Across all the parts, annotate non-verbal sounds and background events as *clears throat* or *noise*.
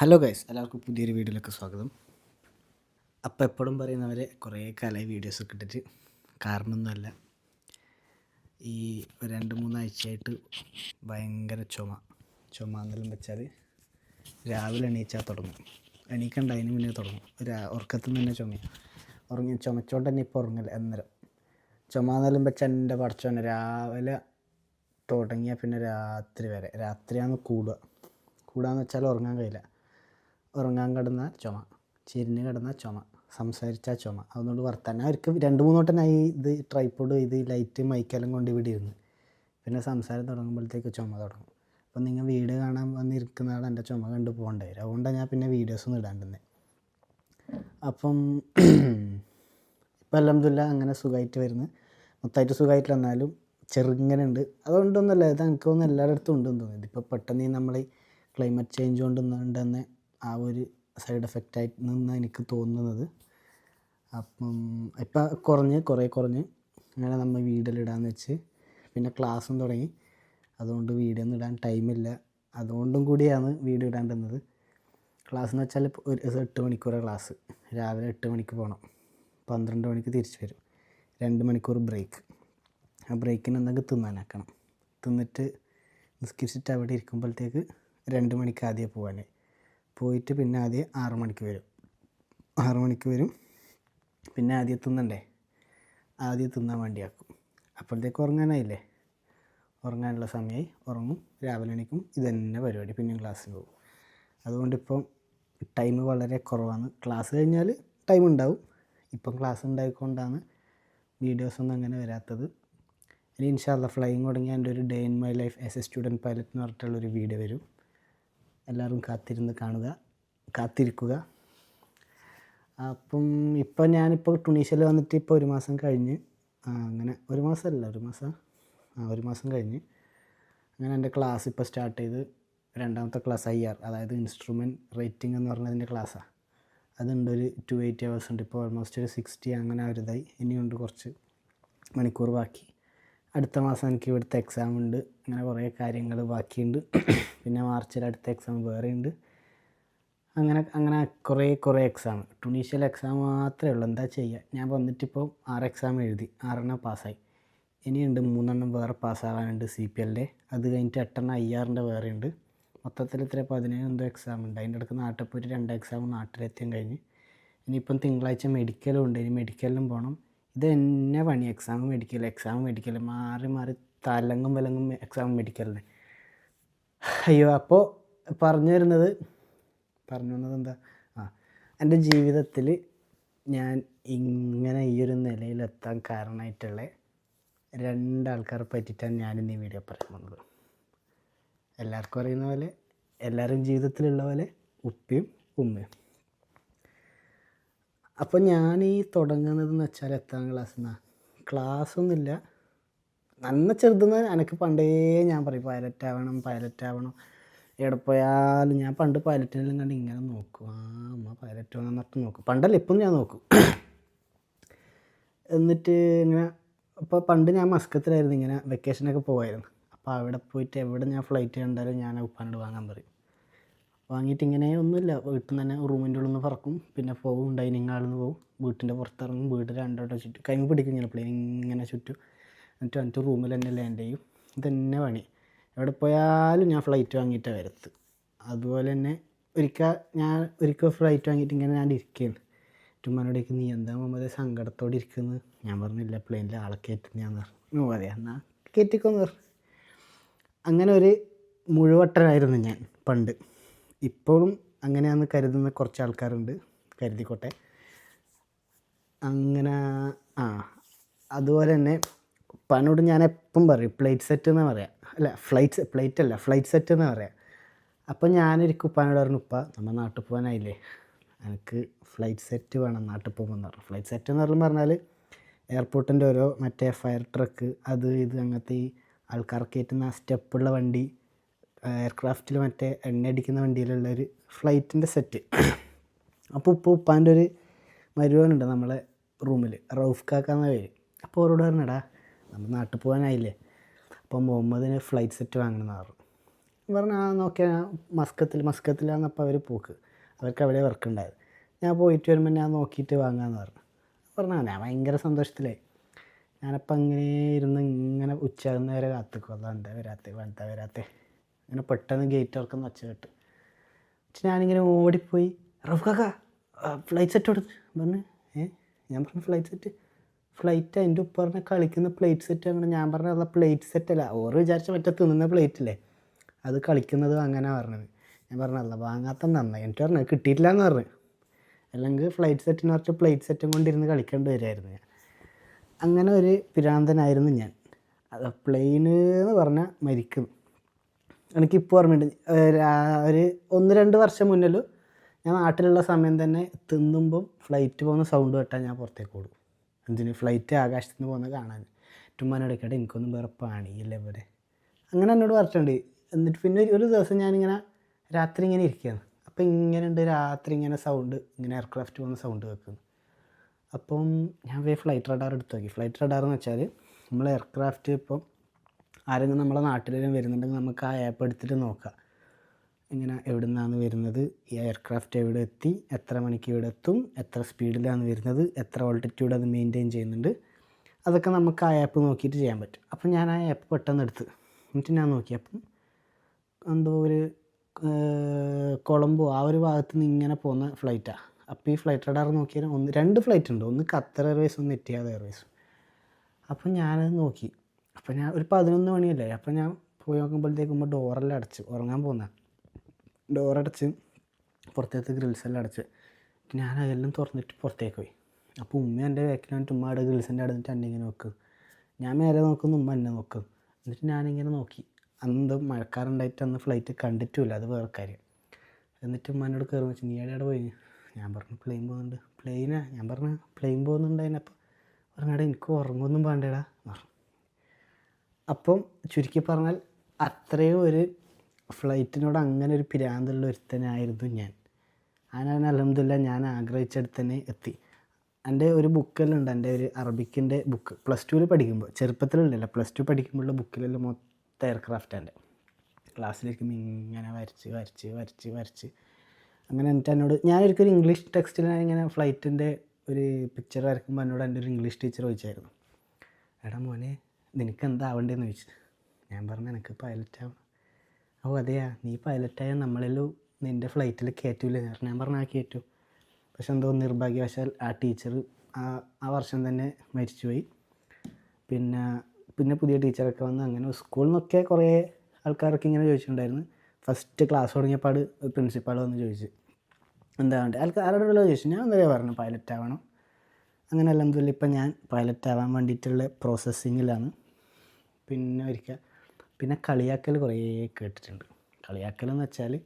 Hello guys എല്ലാവർക്കും പുതിയൊരു വീഡിയോയിലേക്ക് സ്വാഗതം. അപ്പോൾ എപ്പോഴും പറയുന്നവരെ കുറേ കാലമായി വീഡിയോസ് ഒക്കെ ഇട്ടിട്ട് കാരണമൊന്നുമല്ല. ഈ രണ്ട് മൂന്നാഴ്ചയായിട്ട് ഭയങ്കര ചുമ. ചുമ എന്നെല്ലാം വെച്ചാൽ രാവിലെ എണീച്ചാൽ തുടങ്ങും. എണീക്കണ്ട അതിന് മുന്നേ തുടങ്ങും. ഒരു ഉറക്കത്തിൽ നിന്ന് തന്നെ ചുമ ഉറങ്ങി ചുമച്ചോണ്ട് തന്നെ ഇപ്പോൾ ഉറങ്ങില്ല അന്നേരം. ചുമ എന്നെല്ലാം വെച്ചാൽ എന്റെ പടച്ചോനെ രാവിലെ തുടങ്ങിയാൽ പിന്നെ രാത്രി വരെ. രാത്രിയാണ് കൂടുക കൂടാന്ന് വെച്ചാൽ ഉറങ്ങാൻ കഴിയില്ല. ഉറങ്ങാൻ കിടന്ന ചുമ ചിരിഞ്ഞ് കിടന്ന ചുമ സംസാരിച്ച ചുമ. അതുകൊണ്ട് വർത്താനം അവർക്ക് രണ്ട് മൂന്ന് വട്ടം ഞാൻ ഇത് ട്രൈപ്പോഡ് ഇത് ലൈറ്റ് മൈക്കെല്ലാം കൊണ്ട് ഇവിടെ ഇരുന്ന്. പിന്നെ സംസാരം തുടങ്ങുമ്പോഴത്തേക്ക് ചുമ തുടങ്ങും. അപ്പം നിങ്ങൾ വീട് കാണാൻ വന്നിരിക്കുന്ന ആൾ എന്റെ ചുമ കണ്ട് പോകേണ്ടി വരും. അതുകൊണ്ടാണ് ഞാൻ പിന്നെ വീഡിയോസൊന്നും ഇടാണ്ടിരുന്നത് അപ്പം ഇപ്പം അലഹമില്ല അങ്ങനെ സുഖമായിട്ട് വരുന്നു. മൊത്തമായിട്ട് സുഖമായിട്ട് വന്നാലും ചെറുങ്ങനെ ഉണ്ട് അതുകൊണ്ടൊന്നുമല്ല ഇത് എനിക്ക് തോന്നുന്നു എല്ലായിടത്തും ഉണ്ടെന്ന് തോന്നുന്നു. ഇതിപ്പോൾ പെട്ടെന്ന് നമ്മൾ ക്ലൈമറ്റ് ചേഞ്ച് കൊണ്ട് തന്നെ ആ ഒരു സൈഡ് എഫക്റ്റ് ആയിട്ട് നിന്ന് എനിക്ക് തോന്നുന്നത്. അപ്പം ഇപ്പം കുറഞ്ഞ് കുറേ കുറഞ്ഞ് അങ്ങനെ നമ്മൾ വീടിലിടാന്ന് വെച്ച് പിന്നെ ക്ലാസ്സും തുടങ്ങി. അതുകൊണ്ട് വീഡിയോ ഒന്നും ഇടാൻ ടൈമില്ല. അതുകൊണ്ടും കൂടിയാണ് വീഡിയോ ഇടാണ്ടിരുന്നത് ക്ലാസ് എന്ന് വെച്ചാൽ ഒരു എട്ട് മണിക്കൂറാണ് ക്ലാസ് രാവിലെ എട്ട് മണിക്ക് പോകണം പന്ത്രണ്ട് മണിക്ക് തിരിച്ചു വരും. രണ്ട് മണിക്കൂർ ബ്രേക്ക്. ആ ബ്രേക്കിന് എന്തെങ്കിലും തിന്നാനാക്കണം. തിന്നിട്ട് നിസ്കരിച്ചിട്ട് അവിടെ ഇരിക്കുമ്പോഴത്തേക്ക് രണ്ട് മണിക്ക് ആദ്യമേ പോകാൻ പോയിട്ട് പിന്നെ ആദ്യം ആറ് മണിക്ക് വരും. ആറ് മണിക്ക് വരും. പിന്നെ ആദ്യം തിന്നണ്ടേ? ആദ്യം തിന്നാൻ വേണ്ടിയാക്കും. അപ്പോഴത്തേക്ക് ഉറങ്ങാനായില്ലേ? ഉറങ്ങാനുള്ള സമയമായി ഉറങ്ങും. രാവിലെ എണീക്കും. ഇത് തന്നെ പരിപാടി. പിന്നെയും ക്ലാസ്സിൽ പോകും. അതുകൊണ്ടിപ്പം ടൈം വളരെ കുറവാണ്. ക്ലാസ് കഴിഞ്ഞാൽ ടൈം ഉണ്ടാവും. ഇപ്പം ക്ലാസ് ഉണ്ടായിക്കൊണ്ടാണ് വീഡിയോസൊന്നും അങ്ങനെ വരാത്തത്. ഇനി ഇൻഷാല്ല ഫ്ലൈയിങ് തുടങ്ങിയ എന്റെ ഒരു day in my life as a student pilot എന്ന് പറഞ്ഞിട്ടുള്ളൊരു വീഡിയോ വരും. എല്ലാവരും കാത്തിരുന്ന് കാണുക കാത്തിരിക്കുക. അപ്പം ഇപ്പം ഞാനിപ്പോൾ ടുണീഷ്യയിൽ വന്നിട്ട് ഇപ്പോൾ ഒരു മാസം കഴിഞ്ഞ് അങ്ങനെ ഒരു മാസമല്ല ഒരു മാസം ആ ഒരു മാസം കഴിഞ്ഞ് അങ്ങനെ എന്റെ ക്ലാസ് ഇപ്പോൾ സ്റ്റാർട്ട് ചെയ്ത് രണ്ടാമത്തെ ക്ലാസ് ഐ ആർ അതായത് ഇൻസ്ട്രുമെന്റ് റേറ്റിംഗ് എന്ന് പറഞ്ഞതിന്റെ ക്ലാസ്സാണ് അതുണ്ട് ഒരു ടു എയ്റ്റി അവേഴ്സ് ഉണ്ട് ഇപ്പോൾ ഓൾമോസ്റ്റ് ഒരു സിക്സ്റ്റി അങ്ങനെ ഒരു ഇതായി ഇനിയുണ്ട് കുറച്ച് മണിക്കൂർ ബാക്കി. അടുത്ത മാസം എനിക്ക് ഇവിടുത്തെ എക്സാം ഉണ്ട്. അങ്ങനെ കുറേ കാര്യങ്ങൾ ബാക്കിയുണ്ട്. പിന്നെ മാർച്ചിൽ അടുത്ത എക്സാം വേറെ ഉണ്ട് അങ്ങനെ അങ്ങനെ കുറേ കുറേ എക്സാം ടുണീഷ്യൽ എക്സാം മാത്രമേ ഉള്ളൂ. എന്താ ചെയ്യുക ഞാൻ വന്നിട്ടിപ്പോൾ ആറ് എക്സാം എഴുതി. ആറെണ്ണം പാസ്സായി. ഇനിയുണ്ട് മൂന്നെണ്ണം വേറെ പാസ്സാകാനുണ്ട് സി പി എല്ലിന്റെ അത് കഴിഞ്ഞിട്ട് എട്ടെണ്ണം ഐ ആറിന്റെ വേറെ ഉണ്ട് മൊത്തത്തിൽ ഇത്ര പതിനേഴ് എന്തോ എക്സാം ഉണ്ട്. അതിന്റെ ഇടയ്ക്ക് നാട്ടിൽ പോയിട്ട് രണ്ട് എക്സാം നാട്ടിലെത്തിയും കഴിഞ്ഞ്. ഇനിയിപ്പം തിങ്കളാഴ്ച മെഡിക്കലും ഉണ്ട്. ഇനി മെഡിക്കലിലും പോകണം ഇത് എന്നെ പണി. എക്സാം മേടിക്കൽ എക്സാം മേടിക്കൽ മാറി മാറി തലങ്ങും വിലങ്ങും എക്സാം മേടിക്കലിന് അയ്യോ അപ്പോൾ പറഞ്ഞു വരുന്നത് പറഞ്ഞു വന്നത് എന്താ? ആ എന്റെ ജീവിതത്തിൽ ഞാൻ ഇങ്ങനെ ഈ ഒരു നിലയിലെത്താൻ കാരണമായിട്ടുള്ള രണ്ടാൾക്കാരെ പറ്റിയിട്ടാണ് ഞാനിന്ന് ഈ വീഡിയോ പറയാൻ വന്നത് എല്ലാവർക്കും അറിയുന്ന പോലെ എല്ലാവരും ജീവിതത്തിലുള്ള പോലെ ഉപ്പയും ഉമ്മയും. അപ്പോൾ ഞാൻ ഈ തുടങ്ങുന്നതെന്ന് വെച്ചാൽ എത്താം ക്ലാസ്സിൽ നിന്നാണ് ക്ലാസ്സൊന്നുമില്ല നന്ന ചെറുതെന്ന് എനിക്ക് പണ്ടേ ഞാൻ പറയും പൈലറ്റ് ആവണം പൈലറ്റ് ആവണം. എവിടെ പോയാലും ഞാൻ പണ്ട് പൈലറ്റിനെല്ലാം കണ്ട് ഇങ്ങനെ നോക്കും. ആ അമ്മ പൈലറ്റ് ആണെന്ന് പറഞ്ഞിട്ട് നോക്കും. പണ്ടല്ല ഇപ്പം ഞാൻ നോക്കും. എന്നിട്ട് ഇങ്ങനെ അപ്പോൾ പണ്ട് ഞാൻ മസ്കത്തിലായിരുന്നു ഇങ്ങനെ വെക്കേഷനൊക്കെ പോവായിരുന്നു. അപ്പോൾ അവിടെ പോയിട്ട് എവിടെ ഞാൻ ഫ്ലൈറ്റ് കണ്ടാലും ഞാൻ ഉപ്പാനോട് വാങ്ങാൻ പറയും. വാങ്ങിയിട്ട് ഇങ്ങനെ ഒന്നുമില്ല. വീട്ടിൽ നിന്ന് തന്നെ റൂമിന്റെ ഉള്ളിൽ നിന്ന് പറക്കും. പിന്നെ പോകും ഡൈനിങ് ഹാളിൽ നിന്ന് പോകും വീട്ടിന്റെ പുറത്തിറങ്ങും. വീട് രണ്ടോട്ടം ചുറ്റും. കൈ പിടിക്കും ഇങ്ങനെ പ്ലെയിൻ ഇങ്ങനെ ചുറ്റും. എന്നിട്ട് എന്നിട്ട് റൂമിൽ തന്നെ ലാൻഡ് ചെയ്യും. ഇതന്നെ പണി. എവിടെ പോയാലും ഞാൻ ഫ്ലൈറ്റ് വാങ്ങിയിട്ടാണ് വരത്ത്. അതുപോലെ തന്നെ ഒരിക്കൽ ഞാൻ ഒരിക്കൽ ഫ്ലൈറ്റ് വാങ്ങിയിട്ട് ഇങ്ങനെ ഞാൻ ഇരിക്കുകയാണ് ചുമ്മാനോടേക്ക് നീ എന്താ മുമ്പേ സങ്കടത്തോടെ ഇരിക്കുന്നത് ഞാൻ പറഞ്ഞില്ല പ്ലെയിനിൽ ആളെ കയറ്റുന്നതാന്ന് പറഞ്ഞു ഓ അതെ എന്നാൽ കയറ്റിക്കൊന്ന് അങ്ങനെ ഒരു മുഴുവട്ടനായിരുന്നു ഞാൻ പണ്ട്. ഇപ്പോഴും അങ്ങനെയാണെന്ന് കരുതുന്ന കുറച്ച് ആൾക്കാരുണ്ട്. കരുതിക്കോട്ടെ. അങ്ങനെ ആ അതുപോലെ തന്നെ പണോട് ഞാൻ എപ്പം പറയും പ്ലേറ്റ് സെറ്റ് എന്ന് പറയാം. അല്ല ഫ്ലൈറ്റ് പ്ലേറ്റ് അല്ല ഫ്ലൈറ്റ് സെറ്റ് എന്ന് പറയാം. അപ്പോൾ ഞാനൊരിക്കും ഉപ്പാനോട് പറഞ്ഞു ഉപ്പ നമ്മൾ നാട്ടിൽ പോകാനായില്ലേ എനിക്ക് ഫ്ലൈറ്റ് സെറ്റ് വേണം നാട്ടിൽ പോകുമെന്ന് പറഞ്ഞു. ഫ്ലൈറ്റ് സെറ്റ് എന്ന് പറഞ്ഞു പറഞ്ഞാൽ എയർപോർട്ടിന്റെ ഓരോ മറ്റേ ഫയർ ട്രക്ക് അത് ഇത് അങ്ങനത്തെ ഈ ആൾക്കാർക്ക് കയറ്റുന്ന സ്റ്റെപ്പുള്ള വണ്ടി എയർക്രാഫ്റ്റിൽ മറ്റേ എണ്ണ അടിക്കുന്ന വണ്ടിയിലുള്ള ഒരു ഫ്ലൈറ്റിന്റെ സെറ്റ്. അപ്പോൾ ഉപ്പ ഉപ്പാന്റെ ഒരു മരുവനുണ്ട് നമ്മളെ റൂമിൽ റൌഫ് കാക്കാന്ന പേര്. അപ്പോൾ അവരോട് പറഞ്ഞടാ നമ്മൾ നാട്ടിൽ പോകാനായില്ലേ? അപ്പോൾ മുഹമ്മദിന് ഫ്ലൈറ്റ് സെറ്റ് വാങ്ങണമെന്ന് പറഞ്ഞു. പറഞ്ഞാൽ ആ നോക്കിയാൽ ഞാൻ മസ്കത്തിൽ മസ്കത്തിലാണെന്നപ്പോൾ അവർ പോക്ക്. അവർക്ക് അവിടെ വർക്ക് ഉണ്ടായത്. ഞാൻ പോയിട്ട് വരുമ്പോൾ ഞാൻ നോക്കിയിട്ട് വാങ്ങാമെന്ന് പറഞ്ഞു. പറഞ്ഞാൽ ഞാൻ ഭയങ്കര സന്തോഷത്തിലായി. ഞാനപ്പോൾ അങ്ങനെ ഇരുന്ന് ഇങ്ങനെ ഉച്ചയാകുന്ന വരെ കാത്തിക്കും. അതാ എന്താ വരാത്തേ എന്താ വരാത്തേ? ഇങ്ങനെ പെട്ടെന്ന് ഗേറ്റ് തുറക്കുന്ന ഒച്ച കേട്ട്. പക്ഷെ ഞാനിങ്ങനെ ഓടിപ്പോയി. റഫ്കാക്ക ഫ്ലൈറ്റ് സെറ്റ് കൊടുത്ത് പറഞ്ഞു. ഏ ഞാൻ പറഞ്ഞു ഫ്ലൈറ്റ് സെറ്റ് ഫ്ലൈറ്റ് എന്റെ ഉപ്പ് പറഞ്ഞ കളിക്കുന്ന പ്ലേറ്റ് സെറ്റ് അങ്ങനെ ഞാൻ പറഞ്ഞ അല്ല പ്ലേറ്റ് സെറ്റ് അല്ല ഓരോ വിചാരിച്ച മറ്റേ തിന്നുന്ന പ്ലേറ്റ് അല്ലേ അത് കളിക്കുന്നത് അങ്ങനെ പറഞ്ഞത്. ഞാൻ പറഞ്ഞല്ല വാങ്ങാത്ത നന്നായി. എനിക്ക് പറഞ്ഞു കിട്ടിയിട്ടില്ല എന്ന് പറഞ്ഞു. അല്ലെങ്കിൽ ഫ്ലൈറ്റ് സെറ്റിന് കുറച്ച് പ്ലേറ്റ് സെറ്റും കൊണ്ടിരുന്ന് കളിക്കേണ്ടി വരുമായിരുന്നു ഞാൻ. അങ്ങനെ ഒരു പിരാന്തനായിരുന്നു ഞാൻ. അത് പ്ലെയിന് എന്ന് പറഞ്ഞാൽ മരിക്കും എനിക്കിപ്പോൾ ഓർമ്മയുണ്ട്. ഒരു ഒന്ന് രണ്ട് വർഷം മുന്നിലും ഞാൻ നാട്ടിലുള്ള സമയം തന്നെ തിന്നുമ്പം ഫ്ലൈറ്റ് പോകുന്ന സൗണ്ട് കേട്ടാൽ ഞാൻ പുറത്തേക്ക് ഓടും. എന്തിന്? ഫ്ലൈറ്റ് ആകാശത്ത് നിന്ന് പോകുന്നത് കാണാൻ. ചുമ്മാനോട് കേട്ടെ എനിക്കൊന്നും വേറെ പണിയില്ല ഇവരെ. അങ്ങനെ എന്നോട് പറഞ്ഞിട്ടുണ്ട്. എന്നിട്ട് പിന്നെ ഒരു- ദിവസം ഞാനിങ്ങനെ രാത്രി ഇങ്ങനെ ഇരിക്കുകയാണ് അപ്പം ഇങ്ങനെ ഉണ്ട് രാത്രി ഇങ്ങനെ സൗണ്ട് ഇങ്ങനെ എയർക്രാഫ്റ്റ് പോകുന്ന സൗണ്ട് കേൾക്കുന്നു. അപ്പം ഞാൻ പോയി ഫ്ലൈറ്റ് റഡാർ എടുത്തു നോക്കി. ഫ്ലൈറ്റ് റഡാർ എന്ന് വെച്ചാൽ നമ്മൾ എയർക്രാഫ്റ്റ് ഇപ്പം ആരെങ്കിലും നമ്മളെ നാട്ടിലും വരുന്നുണ്ടെങ്കിൽ നമുക്ക് ആ ആപ്പ് എടുത്തിട്ട് നോക്കാം. ഇങ്ങനെ എവിടെ നിന്നാണ് വരുന്നത്? ഈ എയർക്രാഫ്റ്റ് എവിടെ എത്തി? എത്ര മണിക്ക് ഇവിടെ എത്തും? എത്ര സ്പീഡിലാണ് വരുന്നത്? എത്ര ഓൾട്ടിറ്റ്യൂഡ് അത് മെയിന്റെയിൻ ചെയ്യുന്നുണ്ട്? അതൊക്കെ നമുക്ക് ആ ആപ്പ് നോക്കിയിട്ട് ചെയ്യാൻ പറ്റും. അപ്പം ഞാൻ ആ ആപ്പ് പെട്ടെന്ന് എടുത്ത്. എന്നിട്ട് ഞാൻ നോക്കി. അപ്പം എന്തോ ഒരു കൊളംബോ ആ ഒരു ഭാഗത്ത് നിന്ന് ഇങ്ങനെ പോകുന്ന ഫ്ലൈറ്റാണ് അപ്പോൾ ഈ ഫ്ലൈറ്റ് റഡാർ നോക്കിയാൽ ഒന്ന് രണ്ട് ഫ്ലൈറ്റ് ഉണ്ട്. ഒന്ന് ഖത്തർ എയർവേസ് ഒന്ന് എറ്റിയാദ് എയർവേസ് അപ്പം ഞാനത് നോക്കി. അപ്പം ഞാൻ ഒരു പതിനൊന്ന് മണിയല്ലേ അപ്പം ഞാൻ പോയി നോക്കുമ്പോഴത്തേക്കും ഡോറെല്ലാം അടച്ച് ഉറങ്ങാൻ പോകുന്ന ഡോറടച്ച് പുറത്തേക്ക് ഗ്രിൽസ് എല്ലാം അടച്ച് ഞാൻ അതെല്ലാം തുറന്നിട്ട് പുറത്തേക്ക് പോയി. അപ്പോൾ ഉമ്മ എന്റെ ബാക്കിൽ വന്നിട്ട് ഉമ്മ അവിടെ ഗ്രിൽസിന്റെ അവിടെ നിന്നിട്ട് എന്നെ ഇങ്ങനെ നോക്കും. ഞാൻ മേലെ നോക്കുന്നു ഉമ്മ എന്നെ നോക്കും. എന്നിട്ട് ഞാനിങ്ങനെ നോക്കി. അന്ന് മഴക്കാറുണ്ടായിട്ട് അന്ന് ഫ്ലൈറ്റ് കണ്ടിട്ടുമില്ല അത് വേറെ കാര്യം. എന്നിട്ട് ഉമ്മനോട് കയറി വെച്ചു നീ എവിടെ പോയി? ഞാൻ പറഞ്ഞു പ്ലെയിൻ പോകുന്നുണ്ട്. പ്ലെയിനാ ഞാൻ പറഞ്ഞു പ്ലെയിൻ പോകുന്നുണ്ട് അതിനപ്പോൾ പറഞ്ഞാടാ എനിക്ക് ഉറങ്ങൊന്നും വേണ്ടേടാ. പറഞ്ഞു. അപ്പം ചുരുക്കി പറഞ്ഞാൽ അത്രയും ഒരു ഫ്ലൈറ്റിനോട് അങ്ങനെ ഒരു പിരാന്തുള്ള ഒരുത്തനായിരുന്നു ഞാൻ. ഞാൻ അലഹമില്ല ഞാൻ ആഗ്രഹിച്ചടുത്ത് തന്നെ എത്തി. എന്റെ ഒരു ബുക്കെല്ലാം ഉണ്ട്. എന്റെ ഒരു അറബിക്കിന്റെ ബുക്ക് പ്ലസ് ടുവിൽ പഠിക്കുമ്പോൾ ചെറുപ്പത്തിലുണ്ടല്ലോ. പ്ലസ് ടു പഠിക്കുമ്പോഴുള്ള ബുക്കിലെല്ലാം മൊത്തം എയർക്രാഫ്റ്റ് എന്റെ. ക്ലാസ്സിലിരിക്കുമ്പോൾ ഇങ്ങനെ വരച്ച് വരച്ച് വരച്ച് വരച്ച്. അങ്ങനെ എന്നിട്ട് എന്നോട് ഞാനൊരിക്കലും ഇംഗ്ലീഷ് ടെക്സ്റ്റിൽ ഇങ്ങനെ ഫ്ലൈറ്റിന്റെ ഒരു പിക്ചർ വരയ്ക്കുമ്പോൾ എന്നോട് എന്റെ ഒരു ഇംഗ്ലീഷ് ടീച്ചർ ചോദിച്ചായിരുന്നു. എടാ മോനെ നിനക്ക് എന്താ ആവണ്ടേന്ന് ചോദിച്ചു. ഞാൻ പറഞ്ഞു എനിക്ക് പൈലറ്റ് ആവണം. ഓ അതെയാ? നീ പൈലറ്റായാൽ നമ്മളെല്ലാം നിന്റെ ഫ്ലൈറ്റിൽ കയറ്റൂല. ഞാൻ പറഞ്ഞു ആ കയറ്റു പക്ഷെ എന്തോ നിർഭാഗ്യവശാൽ ആ ടീച്ചർ ആ ആ വർഷം തന്നെ മരിച്ചുപോയി. പിന്നെ പിന്നെ പുതിയ ടീച്ചറൊക്കെ വന്ന് അങ്ങനെ സ്കൂളിൽ നിന്നൊക്കെ കുറേ ആൾക്കാരൊക്കെ ഇങ്ങനെ ചോദിച്ചിട്ടുണ്ടായിരുന്നു. ഫസ്റ്റ് ക്ലാസ് തുടങ്ങിയപ്പാട് പ്രിൻസിപ്പാൾ വന്ന് ചോദിച്ചു എന്താ വേണ്ടത് ആൾക്ക് ആരോടുള്ള ചോദിച്ചു. ഞാൻ എന്താ പറഞ്ഞു പൈലറ്റ് ആവണം. അങ്ങനെ അലഹമില്ല ഇപ്പം ഞാൻ പൈലറ്റ് ആവാൻ വേണ്ടിയിട്ടുള്ള പ്രോസസ്സിങ്ങിലാണ് പിന്നെ ഒരിക്കൽ പിന്നെ കളിയാക്കൽ കുറേ കേട്ടിട്ടുണ്ട്. കളിയാക്കൽ എന്ന് വെച്ചാൽ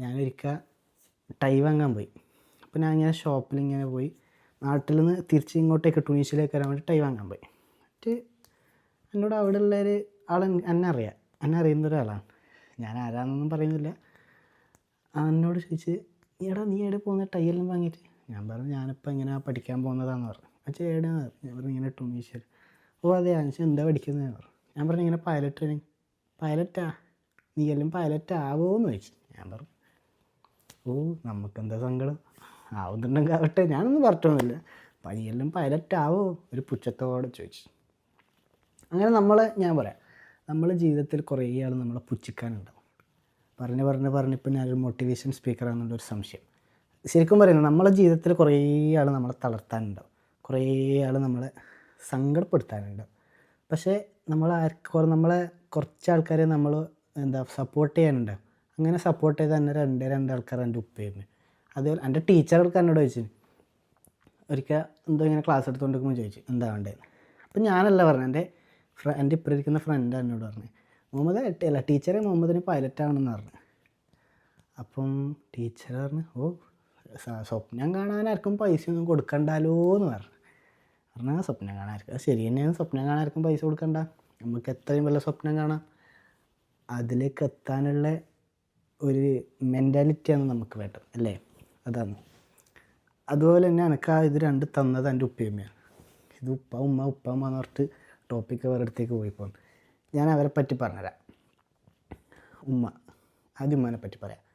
ഞാനൊരിക്കൽ ടൈ വാങ്ങാൻ പോയി. അപ്പോൾ ഞാൻ ഇങ്ങനെ ഷോപ്പിൽ ഇങ്ങനെ പോയി നാട്ടിൽ നിന്ന് തിരിച്ച് ഇങ്ങോട്ടേക്ക് ടുണീഷ്യയിലേക്ക് വരാൻ വേണ്ടി ടൈ വാങ്ങാൻ പോയി. എന്നിട്ട് എന്നോട് അവിടെ ഉള്ളൊരു ആൾ എന്നെ അറിയാം. എന്നെ അറിയുന്ന ഒരാളാണ്. ഞാൻ ആരാന്നൊന്നും പറയുന്നില്ല. എന്നോട് ചോദിച്ച് എടാ നീ എവിടെ പോകുന്ന? ടൈയെല്ലാം വാങ്ങിയിട്ട്? ഞാൻ പറഞ്ഞു ഞാനിപ്പോൾ ഇങ്ങനെ പഠിക്കാൻ പോകുന്നതാണെന്ന് പറഞ്ഞു. അച്ഛാ എവിടെയാണ് ഞാൻ പറഞ്ഞു ഇങ്ങനെ ടുണീഷ്യയിൽ ഓ അതെ അനുശ എന്താ പഠിക്കുന്നത് ഞാൻ പറഞ്ഞു ഇങ്ങനെ പൈലറ്റ് ട്രെയിനിങ് പൈലറ്റാ നീ എല്ലാം പൈലറ്റ് ആവുമോയെന്ന് ചോദിച്ചു. ഞാൻ പറഞ്ഞു ഓ നമുക്കെന്താ സങ്കടം? ആവുന്നുണ്ടെങ്കിൽ ആവട്ടെ ഞാനൊന്നും പറഞ്ഞൊന്നുമില്ല എല്ലാം പൈലറ്റ് ആവുമോ ഒരു പുച്ഛത്തോടെ ചോദിച്ചു. അങ്ങനെ നമ്മൾ ഞാൻ പറയാം നമ്മൾ ജീവിതത്തിൽ കുറേ ആൾ നമ്മളെ പുച്ഛിക്കാനുണ്ടാവും പറഞ്ഞ് പറഞ്ഞ് പറഞ്ഞ് ഇപ്പം ഞാനൊരു മോട്ടിവേഷൻ സ്പീക്കറാണെന്നുള്ളൊരു സംശയം. ശരിക്കും പറയുന്നത് നമ്മളെ ജീവിതത്തിൽ കുറേ ആൾ നമ്മളെ തളർത്താനുണ്ടാവും. കുറേ ആൾ നമ്മളെ സങ്കടപ്പെടുത്താനുണ്ടാവും പക്ഷേ നമ്മൾ ആർക്കും നമ്മളെ കുറച്ച് ആൾക്കാരെ നമ്മൾ എന്താ സപ്പോർട്ട് ചെയ്യാനുണ്ട്. അങ്ങനെ സപ്പോർട്ട് ചെയ്ത് തന്നെ രണ്ട് രണ്ട് ആൾക്കാർ എന്റെ ഉപ്പയായിരുന്നു അതുപോലെ എന്റെ ടീച്ചർക്ക് എന്നോട് ചോദിച്ചു ഒരിക്കൽ എന്തോ ഇങ്ങനെ ക്ലാസ് എടുത്തുകൊണ്ടിരിക്കുമ്പോൾ ചോദിച്ചു എന്താ വേണ്ടത് അപ്പം ഞാനല്ല പറഞ്ഞു എന്റെ ഫ്ര എന്റെ ഇപ്പം ഇരിക്കുന്ന ഫ്രണ്ട് എന്നോട് പറഞ്ഞു മുഹമ്മദ് അല്ല ടീച്ചറെ മുഹമ്മദിന് പൈലറ്റ് ആവണമെന്ന് പറഞ്ഞു. അപ്പം ടീച്ചർ പറഞ്ഞു ഓ സ്വപ്നം കാണാൻ ആർക്കും ഒന്നും കൊടുക്കണ്ടല്ലോ എന്ന് പറഞ്ഞു. പറഞ്ഞാൽ സ്വപ്നം കാണാൻ ശരി തന്നെയാണ്. സ്വപ്നം കാണാതിരിക്കും പൈസ കൊടുക്കണ്ട. നമുക്ക് എത്രയും വല്ല സ്വപ്നം കാണാം. അതിലേക്ക് എത്താനുള്ള ഒരു മെന്റാലിറ്റിയാണ് നമുക്ക് വേണ്ടത് അല്ലേ? അതാണ്. അതുപോലെ തന്നെ എനിക്ക് ആ ഇത് രണ്ട് തന്നത് എന്റെ ഉപ്പയമ്മയാണ്. ഇത് ഉപ്പ ഉമ്മ ഉപ്പ ഉമ്മ എന്ന് പറഞ്ഞിട്ട് ടോപ്പിക്ക് വേറെ അടുത്തേക്ക് പോയിപ്പോൾ ഞാൻ അവരെ പറ്റി പറഞ്ഞുതരാം. ഉമ്മ ആദ്യം ഉമ്മനെ പറ്റി പറയാം.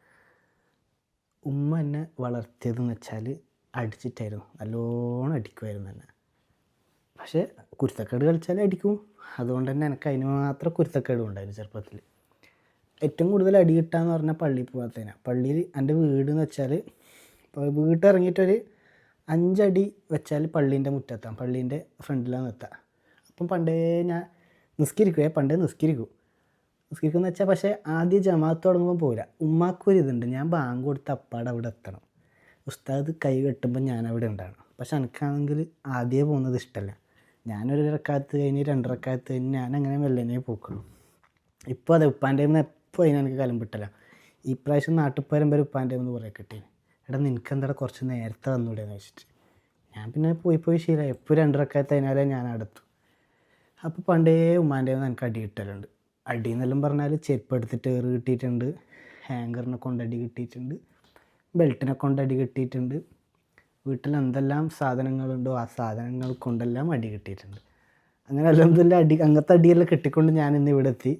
ഉമ്മ എന്നെ വളർത്തിയതെന്ന് വെച്ചാൽ അടിച്ചിട്ടായിരുന്നു. നല്ലോണം അടിക്കുമായിരുന്നു എന്നെ. പക്ഷേ കുരുത്തക്കേട് കളിച്ചാൽ അടിക്കും. അതുകൊണ്ട് തന്നെ എനിക്ക് അതിന് മാത്രം കുരുത്തക്കേടും ഉണ്ടായിരുന്നു ചെറുപ്പത്തിൽ. ഏറ്റവും കൂടുതൽ അടി കിട്ടാന്ന് പറഞ്ഞാൽ പള്ളിയിൽ പോകാത്തതിനാണ് പള്ളിയിൽ എന്റെ വീട് എന്ന് വെച്ചാൽ ഇപ്പോൾ വീട്ടിറങ്ങിയിട്ടൊരു അഞ്ചടി വെച്ചാൽ പള്ളീന്റെ മുറ്റത്താണ് പള്ളീന്റെ ഫ്രണ്ടിലാണ് നിർത്തുക അപ്പം പണ്ടേ ഞാൻ നിസ്കരിക്കുവേ പണ്ടേ നിസ്കരിക്കും. നിസ്കരിക്കുമെന്ന് വെച്ചാൽ പക്ഷേ ആദ്യം ജമാഅത്ത് തുടങ്ങുമ്പോൾ പോരാ. ഉമ്മാക്കൊരു ഇതുണ്ട്. ഞാൻ ബാങ്ക് കൊടുത്ത് അപ്പാട് അവിടെ എത്തണം. ഉസ്താദ് കൈ കെട്ടുമ്പോൾ ഞാൻ അവിടെ ഉണ്ടാകണം പക്ഷെ എനിക്കാണെങ്കിൽ ആദ്യമേ പോകുന്നത് ഇഷ്ടമല്ല ഞാനൊരു റക്കാത്ത് കഴിഞ്ഞ് രണ്ടരക്കാത്ത് കഴിഞ്ഞ് ഞാൻ അങ്ങനെ മെല്ലനെ പോക്കുള്ളൂ. ഇപ്പോൾ അതെ ഉപ്പാന്റെ നിന്ന് എപ്പോൾ അതിന് എനിക്ക് കലം പിട്ടല ഈ പ്രാവശ്യം നാട്ടിൽ വരുമ്പോൾ ഉപ്പാന്റെ നിന്ന് കുറേ കിട്ടിയത് എടാ നിനക്ക് എന്താ കുറച്ച് നേരത്തെ വന്നൂടെ എന്ന് വെച്ചിട്ട്. ഞാൻ പിന്നെ പോയി പോയി ശീലമായി എപ്പോൾ രണ്ടിറക്കാത്ത അതിനാലേ ഞാൻ അടുത്തു. അപ്പോൾ പണ്ടേ ഉമ്മാന്റെ നിന്ന് എനിക്ക് അടി കിട്ടലുണ്ട്. അടി എന്നെല്ലാം പറഞ്ഞാൽ ചെരുപ്പ് എടുത്തിട്ട് ഏറ് കിട്ടിയിട്ടുണ്ട്. ഹാങ്കറിനെ കൊണ്ടടി കിട്ടിയിട്ടുണ്ട്. ബെൽറ്റിനെ കൊണ്ടടി കിട്ടിയിട്ടുണ്ട്. വീട്ടിൽ എന്തെല്ലാം സാധനങ്ങളുണ്ടോ ആ സാധനങ്ങൾ കൊണ്ടെല്ലാം അടി കിട്ടിയിട്ടുണ്ട്. അങ്ങനെ അല്ലെന്നില്ല അടി അങ്ങനത്തെ അടിയെല്ലാം കിട്ടിക്കൊണ്ട് ഞാൻ ഇന്ന് ഇവിടെ എത്തി.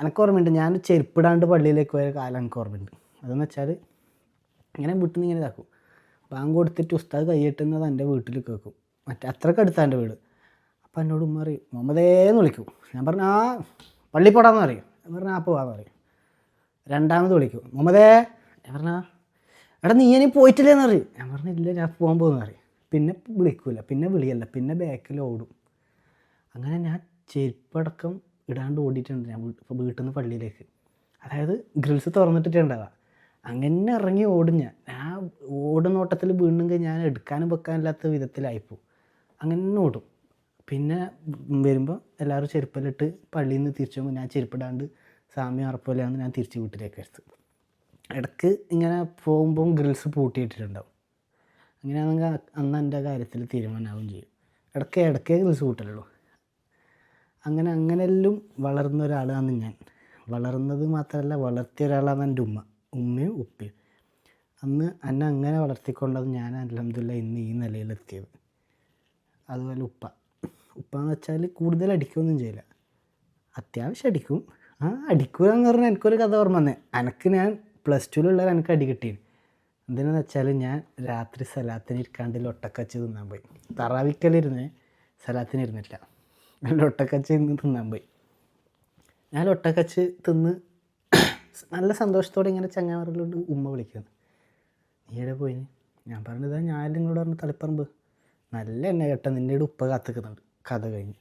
എനിക്ക് ഓർമ്മയുണ്ട്? ഞാൻ ചെരുപ്പിടാണ്ട് പള്ളിയിലേക്ക് പോയ കാലം എനിക്ക് ഓർമ്മയുണ്ട്. അതെന്ന് വെച്ചാൽ ഇങ്ങനെ വീട്ടിൽ നിന്ന് ഇങ്ങനെ ഇതാക്കും. ബാങ്ക് കൊടുത്തിട്ട് ഉസ്താദ് കൈയിട്ടുന്നത് എന്റെ വീട്ടിൽ കേൾക്കും മറ്റേ അത്രയ്ക്ക് അടുത്താണ് എന്റെ വീട്. അപ്പം എന്നോട് ഉമ്മ പറയും വിളിക്കും. ഞാൻ പറഞ്ഞു ആ പള്ളിപ്പോടാന്ന് പറയും. ഞാൻ പറഞ്ഞു ആ പോവാന്ന് പറയും. രണ്ടാമത് വിളിക്കും മുഹമ്മദേ. ഞാൻ പറഞ്ഞാ എടാ നീ ഇനി പോയിട്ടില്ലേന്ന് പറയും. ഞാൻ പറഞ്ഞില്ല ഞാൻ പോകാൻ പോകുന്ന പറയും. പിന്നെ വിളിക്കൂല പിന്നെ വിളിയല്ല പിന്നെ ബാക്കിൽ ഓടും. അങ്ങനെ ഞാൻ ചെരുപ്പടക്കം ഇടാണ്ട് ഓടിയിട്ടുണ്ട് ഞാൻ വീട്ടിൽ നിന്ന് പള്ളിയിലേക്ക്. അതായത് ഗ്രിൽസ് തുറന്നിട്ടിട്ടുണ്ടാവുക അങ്ങനെ ഇറങ്ങി ഓടും ഞാൻ. ആ ഓടുന്ന ഓട്ടത്തിൽ വീണെങ്കിൽ ഞാൻ എടുക്കാനും വെക്കാനില്ലാത്ത വിധത്തിലായിപ്പോവും അങ്ങനെ ഓടും. പിന്നെ വരുമ്പോൾ എല്ലാവരും ചെരുപ്പലിട്ട് പള്ളിയിൽ നിന്ന് തിരിച്ചു പോകുമ്പോൾ ഞാൻ ചെരുപ്പിടാണ്ട് സാമ്യം ഉറപ്പില്ലാന്ന് ഞാൻ തിരിച്ച് വീട്ടിലേക്ക് എടുത്തു. ഇടയ്ക്ക് ഇങ്ങനെ പോകുമ്പം ഗ്രിൽസ് പൂട്ടിയിട്ടിട്ടുണ്ടാവും. അങ്ങനെയാണെങ്കിൽ അന്ന് എന്റെ കാര്യത്തിൽ തീരുമാനമാവുകയും ചെയ്യും. ഇടയ്ക്ക് ഇടയ്ക്കേ ഗ്രിൽസ് പൂട്ടലുള്ളൂ. അങ്ങനെ അങ്ങനെയെല്ലാം വളർന്ന ഒരാളാണ് ഞാൻ. വളർന്നത് മാത്രമല്ല വളർത്തിയ ഒരാളാണ് എന്റെ ഉമ്മ. ഉമ്മയും ഉപ്പയും. അന്ന് എന്നെ അങ്ങനെ വളർത്തിക്കൊണ്ടത് ഞാൻ അലഹമില്ല ഇന്ന് ഈ നിലയിലെത്തിയത്. അതുപോലെ ഉപ്പ. ഉപ്പ എന്ന് വെച്ചാൽ കൂടുതൽ അടിക്കുകയൊന്നും ചെയ്യില്ല. അത്യാവശ്യം അടിക്കും. ആ അടിക്കുക എന്ന് പറഞ്ഞാൽ എനിക്കൊരു കഥ ഓർമ്മ വന്നേ. എനിക്ക് ഞാൻ പ്ലസ് ടുവിലുള്ള എനിക്ക് അടി കിട്ടി എന്തിനാന്ന് വെച്ചാൽ ഞാൻ രാത്രി സലാത്തിന് ഇരിക്കാണ്ട് ലൊട്ടക്കച്ച് തിന്നാൻ പോയി. തറാവിക്കലിരുന്ന് സലാത്തിന് ഇരുന്നില്ല ഞാൻ ലൊട്ടക്കച്ച് ഇന്ന് തിന്നാൻ പോയി. ഞാൻ ലൊട്ടക്കച്ച് തിന്ന് *clears throat* നല്ല സന്തോഷത്തോടെ ഇങ്ങനെ ചങ്ങാമറിലോട്ട് ഉമ്മ വിളിക്കുന്നു. നീടെ പോയി ഞാൻ പറഞ്ഞത് ഞാൻ നിങ്ങളോട് പറഞ്ഞു തളിപ്പറമ്പ്. നല്ല എന്നെ കേട്ട നിന്റെ ഉപ്പ കാത്തിക്കുന്നുണ്ട്. കഥ കഴിഞ്ഞ്.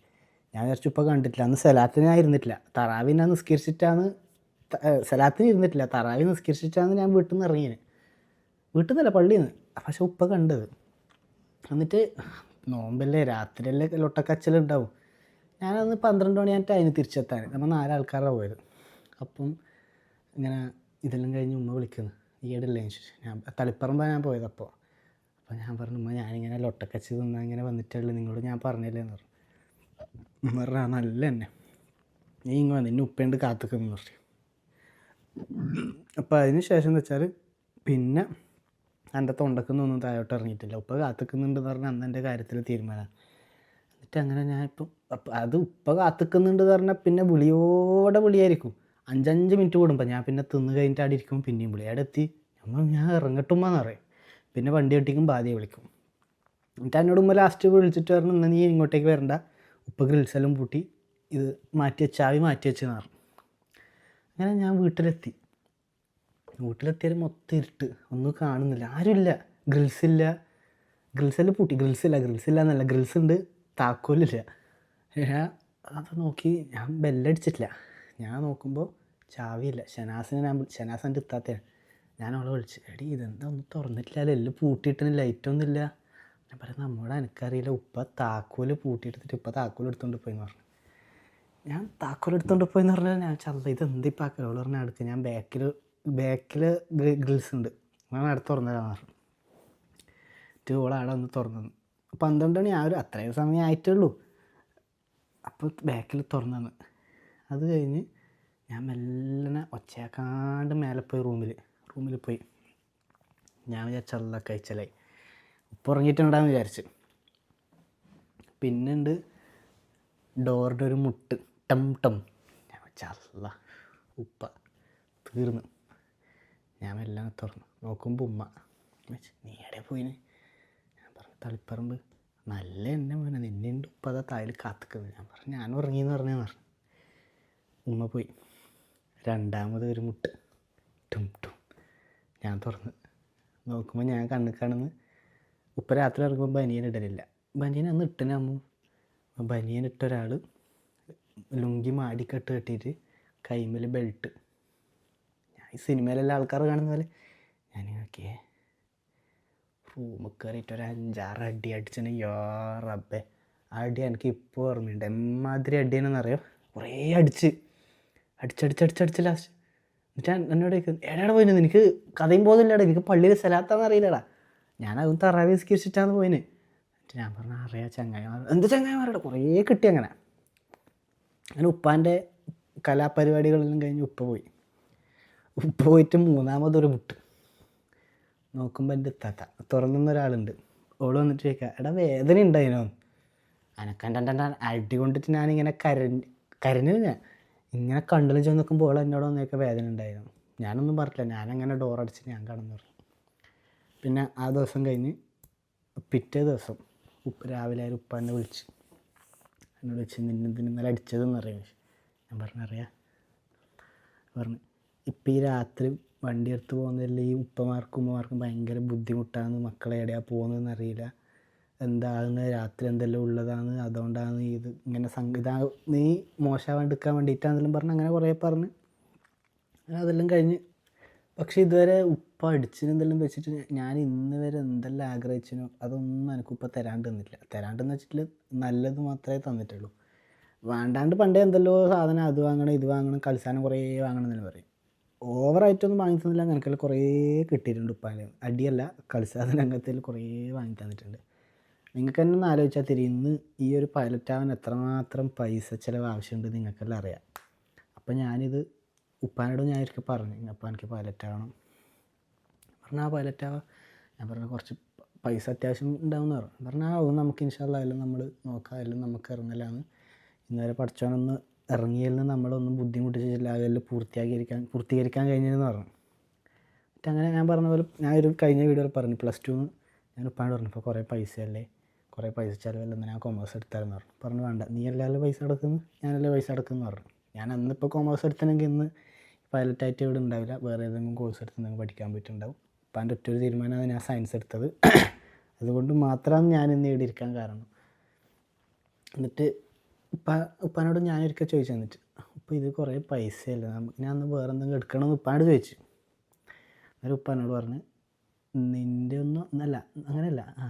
ഞാൻ വിചാരിച്ചു ഉപ്പ കണ്ടിട്ടില്ല അന്ന് സലാത്തിനായിരുന്നിട്ടില്ല തറാവിനെ നിസ്കരിച്ചിട്ടാണ് സലാത്തിന് ഇരുന്നിട്ടില്ല. തറാവി നിസ്കരിച്ചിട്ടാണ് ഞാൻ വീട്ടിൽ നിന്ന് ഇറങ്ങിയത്. വീട്ടിൽ നിന്നല്ല പള്ളിയിൽ നിന്ന് പക്ഷെ ഉപ്പ കണ്ടത്. എന്നിട്ട് നോമ്പല്ലേ രാത്രിയല്ലേ ലൊട്ടക്കച്ചലുണ്ടാവും ഞാനന്ന് പന്ത്രണ്ട് മണി ഞാൻ അതിന് തിരിച്ചെത്താൻ നമ്മൾ നാലാൾക്കാരാണ് പോയത്. അപ്പം ഇങ്ങനെ ഇതെല്ലാം കഴിഞ്ഞ് ഉമ്മ വിളിക്കുന്നു. ഈയിടെ ഇല്ലേ ചോദിച്ചു. ഞാൻ തളിപ്പറമ്പാണ് ഞാൻ പോയത് അപ്പോൾ അപ്പോൾ ഞാൻ പറഞ്ഞു ഉമ്മ ഞാനിങ്ങനെ ലൊട്ടക്കച്ച് തിന്നാൻ ഇങ്ങനെ വന്നിട്ടുള്ളൂ നിങ്ങളോട് ഞാൻ പറഞ്ഞില്ലേ? എന്ന് പറഞ്ഞു. ഉമ്മ പറഞ്ഞാൽ നല്ല തന്നെ. നീ ഇങ്ങനെ വന്നു നിന്നെ ഉപ്പയുണ്ട് കാത്തുക്കുന്നു പറഞ്ഞു. അപ്പോൾ അതിന് ശേഷം എന്ന് വെച്ചാൽ പിന്നെ എന്റെ തൊണ്ടക്കൊന്നും താഴോട്ട് ഇറങ്ങിയിട്ടില്ല. ഉപ്പ കാത്തിക്കുന്നുണ്ടെന്ന് പറഞ്ഞാൽ അന്ന് എന്റെ കാര്യത്തിൽ തീരുമാനമാണ് എന്നിട്ട് അങ്ങനെ ഞാൻ ഇപ്പം അത് ഉപ്പ കാത്തിക്കുന്നുണ്ട് എന്ന് പറഞ്ഞാൽ പിന്നെ വിളിയോടെ വിളിയായിരിക്കും. അഞ്ചഞ്ച് മിനിറ്റ് കൂടുമ്പോൾ ഞാൻ പിന്നെ തിന്ന് കഴിഞ്ഞിട്ട് അവിടെ ഇരിക്കും പിന്നെയും വിളി. അവിടെ എത്തി. നമ്മൾ ഞാൻ ഇറങ്ങട്ടുമ്പോന്ന് പറയും. പിന്നെ വണ്ടി ഒട്ടിക്കും ബാധ്യ വിളിക്കും. എന്നിട്ട് എന്നോട് ഉമ്മ ലാസ്റ്റ് വിളിച്ചിട്ട് പറഞ്ഞു ഇന്ന് നീ ഇങ്ങോട്ടേക്ക് വരണ്ട. ഉപ്പ ഗ്രിൽസെല്ലാം പൂട്ടി ഇത് മാറ്റി വെച്ചാവി മാറ്റി വെച്ചെന്ന് പറഞ്ഞു. അങ്ങനെ ഞാൻ വീട്ടിലെത്തി. വീട്ടിലെത്തിയാൽ മൊത്തം ഇരുട്ട്. ഒന്നും കാണുന്നില്ല. ആരുമില്ല. ഗ്രിൽസ് ഇല്ല. ഗ്രിൽസ് പൂട്ടി. ഗ്രിൽസ് ഇല്ല. ഗ്രിൽസ് ഇല്ല എന്നല്ല. ഗ്രിൽസ് ഉണ്ട് താക്കോലില്ല അത് നോക്കി. ഞാൻ ബെല്ലടിച്ചിട്ടില്ല. ഞാൻ നോക്കുമ്പോൾ ചാവിയില്ല. ഷനാസിനെ ഞാൻ ഷനാസിന്റെ ഇത്താത്തയാണ് ഞാൻ അവളെ വിളിച്ച് എടി ഇതെന്താ ഒന്നും തുറന്നിട്ടില്ല എല്ലാം പൂട്ടിയിട്ടിന്. ലൈറ്റൊന്നുമില്ല ഞാൻ പറയാം നമ്മുടെ എനിക്കറിയില്ല ഉപ്പ താക്കോൽ പൂട്ടിയെടുത്തിട്ട് ഉപ്പ താക്കോൽ എടുത്തുകൊണ്ട് പോയി എന്ന് പറഞ്ഞു. ഞാൻ താക്കോൽ എടുത്തോണ്ട് പോയെന്ന് പറഞ്ഞാൽ ഞാൻ ചന്ത ഇത് എന്ത് ഇപ്പം ആക്കല അവൾ പറഞ്ഞാൽ അടുത്ത് ഞാൻ ബാക്കിൽ ബാക്കിൽ ഗ്രിൽസ് ഉണ്ട്. ഞാൻ അടുത്ത് തുറന്നതാന്ന് പറഞ്ഞു എന്നിട്ട് ഓൾ അവിടെ ഒന്ന് തുറന്നു പന്ത്രണ്ട് മണി ആ ഒരു അത്രയും സമയം ആയിട്ടേ ഉള്ളൂ അപ്പോൾ ബാക്കിൽ തുറന്നു അത് കഴിഞ്ഞ് ഞാൻ മെല്ലനെ ഒച്ചയാക്കാണ്ട് മേലെ പോയി റൂമിൽ റൂമിൽ പോയി. ഞാൻ വിചാരിച്ചല്ല കഴിച്ചലായി ഉപ്പ് ഉറങ്ങിയിട്ടുണ്ടാന്ന് വിചാരിച്ച്. പിന്നെ ഉണ്ട് ഡോറിന്റെ ഒരു മുട്ട്. ടം ടം. ഞാൻ ചല്ല ഉപ്പ തീർന്നു. ഞാൻ എല്ലാം തുറന്നു. നോക്കുമ്പോൾ ഉമ്മ. വെച്ച് നീ എവിടെ പോയിന്? ഞാൻ പറഞ്ഞു തളിപ്പറമ്പ്. നല്ല എന്നെ മോനെ നിന്നെ ഉണ്ട് ഉപ്പ അതാ തായിൽ കാത്തുക്കുന്നത് ഞാൻ പറഞ്ഞു ഞാൻ ഉറങ്ങിയെന്ന് പറഞ്ഞെന്ന് പറഞ്ഞു. ഉമ്മ പോയി. രണ്ടാമത് ഒരു മുട്ട്. ടും ടും. ഞാൻ തുറന്ന്. നോക്കുമ്പോൾ ഞാൻ കണ്ണ് കാണുന്നു. ഉപ്പ രാത്രി ഇറങ്ങുമ്പോൾ ബനിയൻ ഇടലില്ല. ബനിയൻ അന്ന് ഇട്ടനാമോ? ബനിയൻ ഇട്ട ഒരാൾ ലുങ്കി മാടിക്കെട്ട് കെട്ടിയിട്ട് കൈമേൽ ബെൽറ്റ് ഞാൻ ഈ സിനിമയിലെല്ലാം ആൾക്കാർ കാണുന്ന പോലെ ഞാൻ നോക്കിയേ റൂമിൽ കയറിയിട്ട് ഒരു അഞ്ചാറ് അടി അടിച്ചിന് യോ റബ്ബേ ആ അടി എനിക്ക് ഇപ്പോൾ ഓർമ്മയുണ്ട്. എമ്മാതിരി അടിയാണെന്നറിയോ കുറേ അടിച്ച്. അടിച്ചടിച്ചടിച്ചടിച്ച് ലാസ്റ്റ് എന്നിട്ട് എന്നോട് എടാ പോയിന് നിനക്ക് കഥയും പോകുന്നില്ലടാ എനിക്ക് പള്ളിയിൽ സ്ഥലത്താന്ന് അറിയില്ലടാ? ഞാൻ അതും സ്കിരിച്ചിട്ടാണ് പോയിന്. എന്നിട്ട് ഞാൻ പറഞ്ഞു അറിയാം ചങ്ങായിമാർ. എന്ത് ചങ്ങായിമാരുടെ? കുറേ കിട്ടി അങ്ങനെ. അങ്ങനെ ഉപ്പാന്റെ കലാപരിപാടികളെല്ലാം കഴിഞ്ഞ് ഉപ്പ പോയി. ഉപ്പ പോയിട്ട് മൂന്നാമതൊരു മുട്ട് നോക്കുമ്പോൾ എന്റെ തത്ത തുറന്നുന്ന ഒരാളുണ്ട് ഓൾ വന്നിട്ട് ചോദിക്കുക എടാ വേദന ഉണ്ടായിനോ അനക്കണ്ട അടി കൊണ്ടിട്ട് ഞാനിങ്ങനെ കരഞ്ഞ് കരഞ്ഞു ഞാൻ ഇങ്ങനെ കണ്ടിലും ചെന്ന് നോക്കുമ്പോൾ ഓൾ എന്നോട് വന്നൊക്കെ വേദന ഉണ്ടായിരുന്നു ഞാനൊന്നും പറഞ്ഞില്ല ഞാനങ്ങനെ ഡോറടിച്ച് ഞാൻ കടന്നു പറഞ്ഞു. പിന്നെ ആ ദിവസം കഴിഞ്ഞ് പിറ്റേ ദിവസം ഉപ്പ് രാവിലെ ഉപ്പാനെ വിളിച്ച് എന്നോട് വെച്ച് നിന്നെന്തിന് ഇന്നലെ അടിച്ചതെന്ന് അറിയാം? ഞാൻ പറഞ്ഞറിയാം പറഞ്ഞു ഇപ്പം ഈ രാത്രി വണ്ടി എടുത്ത് പോകുന്നതിൽ ഈ ഉപ്പമാർക്കും ഉമ്മമാർക്കും ഭയങ്കര ബുദ്ധിമുട്ടാണ്. മക്കളെ എവിടെയാണ് പോകുന്നതെന്ന് അറിയില്ല. എന്താണ് രാത്രി എന്തെല്ലാം ഉള്ളതാണ്? അതുകൊണ്ടാണ് ഇത് ഇങ്ങനെ സംഗീത നീ മോശമാവാണ്ടിരിക്കാൻ വേണ്ടിയിട്ടാണെന്നെല്ലാം പറഞ്ഞ് അങ്ങനെ കുറേ പറഞ്ഞ്. അതെല്ലാം കഴിഞ്ഞ് പക്ഷേ ഇതുവരെ ഉപ്പ അടിച്ചിനെന്തെല്ലാം വെച്ചിട്ട് ഞാൻ ഇന്ന് വരെ എന്തെല്ലാം ആഗ്രഹിച്ചിനോ അതൊന്നും എനിക്ക് ഉപ്പ തരാണ്ട് തന്നില്ല തരാണ്ടെന്ന് വെച്ചിട്ട് നല്ലത് മാത്രമേ തന്നിട്ടുള്ളൂ. വേണ്ടാണ്ട് പണ്ടേ എന്തെല്ലോ സാധനം അത് വാങ്ങണം ഇത് വാങ്ങണം കളിസാനം കുറേ വാങ്ങണം എന്നു പറയും ഓവറായിട്ടൊന്നും വാങ്ങി തന്നില്ല. നിനക്കെല്ലാം കുറേ കിട്ടിയിട്ടുണ്ട് ഉപ്പാന്റെ അടിയല്ല കളിസാധന രംഗത്തിൽ കുറേ വാങ്ങി തന്നിട്ടുണ്ട്. നിങ്ങൾക്ക് തന്നെ ഒന്ന് ആലോചിച്ചാൽ തിരി ഇന്ന് ഈ ഒരു പൈലറ്റ് എത്രമാത്രം പൈസ ചിലവ് ആവശ്യമുണ്ട് നിങ്ങൾക്കെല്ലാം അറിയാം. അപ്പം ഞാനിത് ഉപ്പാനോട് ഞാൻ ഒരിക്കൽ പറഞ്ഞു അപ്പം എനിക്ക് പൈലറ്റ് ആവണം. പറഞ്ഞാൽ ആ പൈലറ്റ് ആവാം. ഞാൻ പറഞ്ഞു കുറച്ച് പൈസ അത്യാവശ്യം ഉണ്ടാവുമെന്ന് പറഞ്ഞു. പറഞ്ഞാൽ ആവും നമുക്ക് ഇൻഷാല്ല എല്ലാം നമ്മൾ നോക്കാം അതിലും നമുക്ക് ഇറങ്ങലാണ് ഇന്നുവരെ പഠിച്ചോണൊന്ന് ഇറങ്ങിയതിൽ നമ്മളൊന്നും ബുദ്ധിമുട്ടിച്ചില്ല അതെല്ലാം പൂർത്തിയാക്കിയിരിക്കാൻ പൂർത്തീകരിക്കാൻ കഴിഞ്ഞതെന്ന് പറഞ്ഞു. എന്നിട്ട് അങ്ങനെ ഞാൻ പറഞ്ഞ പോലെ ഞാൻ ഒരു കഴിഞ്ഞ വീഡിയോയിൽ പറഞ്ഞു പ്ലസ് ടു ഞാൻ ഉപ്പാനോട് പറഞ്ഞു ഇപ്പോൾ കുറേ പൈസ അല്ലേ കുറേ പൈസ ചിലവല്ല? ഞാൻ കോമേഴ്സ് എടുത്തായിരുന്നു പറഞ്ഞു. പറഞ്ഞു വേണ്ട നീ എല്ലാവരും പൈസ അടക്കുന്നു? ഞാനല്ലേ പൈസ അടക്കുന്നു? പറഞ്ഞു. ഞാൻ അന്നിപ്പോൾ കോമേഴ്സ് എടുത്തിനെങ്കിൽ ഇന്ന് പൈലറ്റായിട്ട് ഇവിടെ ഉണ്ടാവില്ല. വേറെ ഏതെങ്കിലും കോഴ്സ് എടുത്ത് നിങ്ങൾക്ക് പഠിക്കാൻ പറ്റുന്നുണ്ടാവും. അപ്പം ഒറ്റ ഒരു തീരുമാനമാണ് ഞാൻ സയൻസ് എടുത്തത്. അതുകൊണ്ട് മാത്രമാണ് ഞാൻ ഇന്ന് ഇവിടെ ഇരിക്കാൻ കാരണം. എന്നിട്ട് ഉപ്പ ഉപ്പാനോട് ഞാനൊരിക്കൽ ചോദിച്ചു എന്നിട്ട് അപ്പോൾ ഇത് കുറേ പൈസയല്ലേ? നമുക്ക് ഞാൻ അന്ന് വേറെ എന്തെങ്കിലും എടുക്കണമെന്ന് ഉപ്പാനോട് ചോദിച്ചു. അന്നേരം ഉപ്പാനോട് പറഞ്ഞ് നിന്റെ ഒന്നും എന്നല്ല അങ്ങനെയല്ല. ആ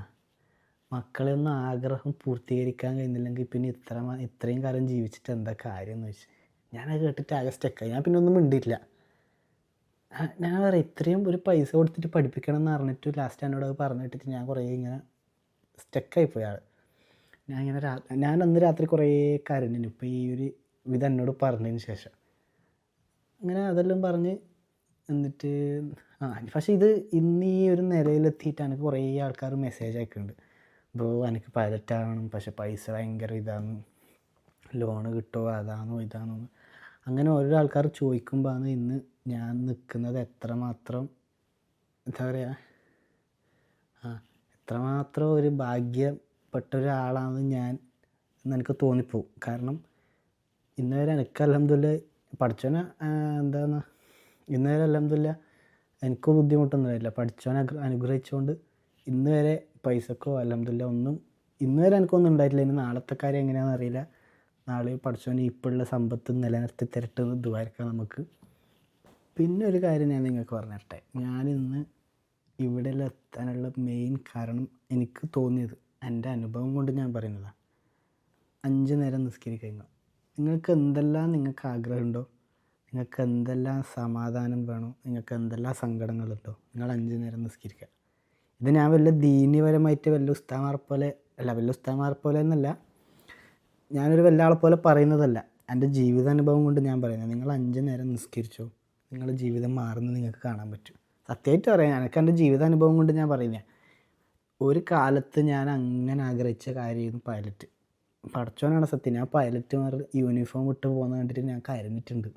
മക്കളെ ഒന്നും ആഗ്രഹം പൂർത്തീകരിക്കാൻ കഴിയുന്നില്ലെങ്കിൽ പിന്നെ ഇത്ര ഇത്രയും കാലം ജീവിച്ചിട്ട് എന്താ കാര്യം എന്ന് വെച്ച് ഞാനത് കേട്ടിട്ട് ആകെ സ്റ്റെക്കായി ഞാൻ പിന്നെ ഒന്നും മിണ്ടിയില്ല ഞാൻ പറയാം ഇത്രയും ഒരു പൈസ കൊടുത്തിട്ട് പഠിപ്പിക്കണം എന്ന് പറഞ്ഞിട്ട് ലാസ്റ്റ് എന്നോട് അത് പറഞ്ഞിട്ടിട്ട് ഞാൻ കുറേ ഇങ്ങനെ സ്റ്റെക്കായി പോയി ആൾ ഞാൻ ഇങ്ങനെ രാ ഞാൻ അന്ന് രാത്രി കുറേ കരഞ്ഞു ഇപ്പോൾ ഈ ഒരു ഇത് എന്നോട് പറഞ്ഞതിന് ശേഷം. അങ്ങനെ അതെല്ലാം പറഞ്ഞ് എന്നിട്ട് ആ പക്ഷേ ഇത് ഇന്ന് ഈ ഒരു നിലയിലെത്തിയിട്ട് എനിക്ക് കുറേ ആൾക്കാർ മെസ്സേജ് അയക്കുന്നുണ്ട് ബ്രോ എനിക്ക് പൈലറ്റ് ആവണം പക്ഷെ പൈസ ഭയങ്കര ഇതാണ്. ലോണ് കിട്ടുമോ അതാണോ ഇതാണോ. അങ്ങനെ ഓരോ ആൾക്കാർ ചോദിക്കുമ്പോഴാണ് ഇന്ന് ഞാൻ നിൽക്കുന്നത് എത്രമാത്രം എന്താ പറയുക ആ എത്രമാത്രം ഒരു ഭാഗ്യപ്പെട്ട ഒരാളാണ് ഞാൻ എന്ന് എനിക്ക് തോന്നിപ്പോവും കാരണം ഇന്ന് വരെ എനിക്ക് അലഹമില്ല പഠിച്ചവനെ എന്താണ് ഇന്ന് വരെ അലഹമില്ല എനിക്ക് ബുദ്ധിമുട്ടൊന്നുമില്ല പഠിച്ചവനെ അഗ്ര- അനുഗ്രഹിച്ചുകൊണ്ട് ഇന്ന് വരെ പൈസക്കോ അലഹമില്ല ഒന്നും ഇന്ന് വരെ എനിക്കൊന്നും ഉണ്ടായിട്ടില്ല. ഇനി നാളത്തെ കാര്യം എങ്ങനെയാണെന്ന് അറിയില്ല. നാളെ പഠിച്ചവന് ഇപ്പോഴുള്ള സമ്പത്ത് നിലനിർത്തി തരട്ടെ എന്ന് നമുക്ക്. പിന്നെ ഒരു കാര്യം ഞാൻ നിങ്ങൾക്ക് പറഞ്ഞിട്ടെ. ഞാനിന്ന് ഇവിടെ എത്താനുള്ള മെയിൻ കാരണം എനിക്ക് തോന്നിയത് എന്റെ അനുഭവം കൊണ്ട് ഞാൻ പറയുന്നതാണ് അഞ്ച് നേരം നിസ്കരിക്കുന്നു നിങ്ങൾക്ക് എന്തെല്ലാം നിങ്ങൾക്ക് ആഗ്രഹമുണ്ടോ? നിങ്ങൾക്ക് എന്തെല്ലാം സമാധാനം വേണോ? നിങ്ങൾക്ക് എന്തെല്ലാം സങ്കടങ്ങളുണ്ടോ? നിങ്ങൾ അഞ്ച് നേരം നിസ്കരിക്കുക. ഇത് ഞാൻ വല്ല ദീനിപരമായിട്ട് വല്ല ഉസ്താമാർ പോലെ അല്ല വല്ല ഉസ്താമാർ പോലെ എന്നല്ല ഞാനൊരു വല്ലാളെ പോലെ പറയുന്നതല്ല. എന്റെ ജീവിതാനുഭവം കൊണ്ട് ഞാൻ പറയുന്നത് നിങ്ങൾ അഞ്ച് നേരം നിസ്കരിച്ചോ നിങ്ങളുടെ ജീവിതം മാറുന്നത് നിങ്ങൾക്ക് കാണാൻ പറ്റും. സത്യമായിട്ട് പറയാം എനിക്ക് എന്റെ ജീവിതാനുഭവം കൊണ്ട് ഞാൻ പറയുന്നത് ഒരു കാലത്ത് ഞാൻ അങ്ങനെ ആഗ്രഹിച്ച കാര്യമായിരുന്നു പൈലറ്റ്. പഠിച്ചോനാണ് സത്യം. ഞാൻ പൈലറ്റ് മാർ യൂണിഫോം ഇട്ട് പോകുന്ന കണ്ടിട്ട് ഞാൻ കരഞ്ഞിട്ടുണ്ട്.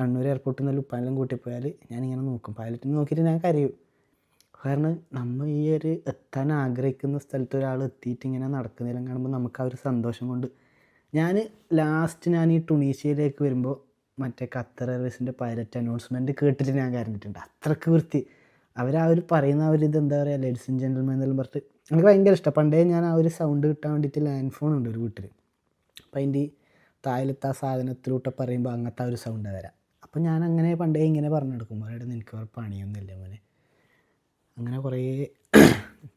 കണ്ണൂർ എയർപോർട്ടിൽ നിന്ന് ഉപ്പാനെല്ലാം കൂട്ടിപ്പോയാൽ ഞാനിങ്ങനെ നോക്കും. പൈലറ്റിനെ നോക്കിയിട്ട് ഞാൻ കരയും. കാരണം നമ്മൾ ഈ ഒരു എത്താൻ ആഗ്രഹിക്കുന്ന സ്ഥലത്ത് ഒരാൾ എത്തിയിട്ട് ഇങ്ങനെ നടക്കുന്നതെല്ലാം കാണുമ്പോൾ നമുക്ക് ആ ഒരു സന്തോഷം കൊണ്ട് ഞാൻ ലാസ്റ്റ് ഞാൻ ഈ ടുണീഷ്യയിലേക്ക് വരുമ്പോൾ മറ്റേ ഖത്തർ എയർവേസിന്റെ പൈലറ്റ് അനൗൺസ്മെന്റ് കേട്ടിട്ട് ഞാൻ കരഞ്ഞിട്ടുണ്ട്. അത്രയ്ക്ക് വൃത്തി. അവർ ആ ഒരു പറയുന്ന ആ ഒരു ഇത് എന്താ പറയുക ലേഡീസ് ആൻഡ് ജെന്റൽമാൻ എന്നെല്ലാം പറഞ്ഞിട്ട് എനിക്ക് ഭയങ്കര ഇഷ്ടം. പണ്ടേ ഞാൻ ആ ഒരു സൗണ്ട് കിട്ടാൻ വേണ്ടിയിട്ട് ലാൻഡ് ഫോൺ ഉണ്ട് ഒരു വീട്ടിൽ അപ്പം അതിന്റെ താഴത്തെ ആ സാധനത്തിലൂട്ട് പറയുമ്പോൾ അങ്ങനത്തെ ഒരു സൗണ്ട് വരാം. അപ്പോൾ ഞാൻ അങ്ങനെ പണ്ടേ ഇങ്ങനെ പറഞ്ഞെടുക്കും. അവിടെ നിനക്ക് വേറെ പണിയൊന്നുമില്ല മോനെ. അങ്ങനെ കുറേ *clears throat*